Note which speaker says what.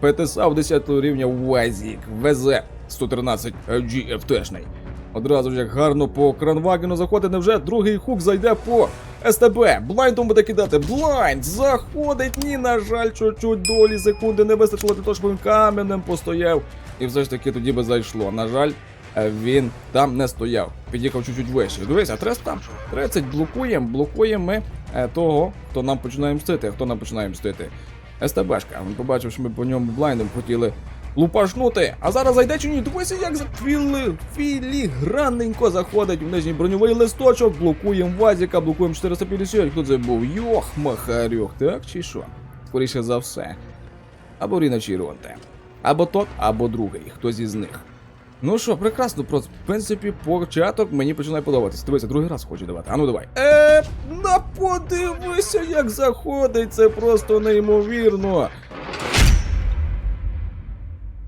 Speaker 1: ПТСА 10 рівня Вазік ВЗ 113 GFT-шний. Одразу ж як гарно по кранвагену заходить, невже другий хук зайде по СТБ. Блайндом буде кидати. Блайнд заходить. Ні, на жаль, чуть-чуть долі секунди не вистачило для того, щоб він каменем постояв. І все ж таки тоді би зайшло. На жаль, е, він там не стояв. Під'їхав чуть-чуть вище. Дивися, 300, 30 блокуємо, блокуємо ми е, того, хто нам починає мстити, хто нам починає мстити. СТБшка. Він побачив, що ми по ньому блайндом хотіли лупашнути. А зараз зайде чи ні? Дивися, як за філи, філігранненько заходить в нижній броньовий листочок, блокуємо Вазіка, блокуємо 450. Хто це був? Йох, махарюх, так чи що? Скоріше за все. Або Ріна чи Ронте. Або тот, або другий, хтось із них. Ну що, прекрасно, просто в принципі, початок мені починає подобатися. Дивися, другий раз хочу давати. А ну давай. Е, на подивися, як заходить, це просто неймовірно.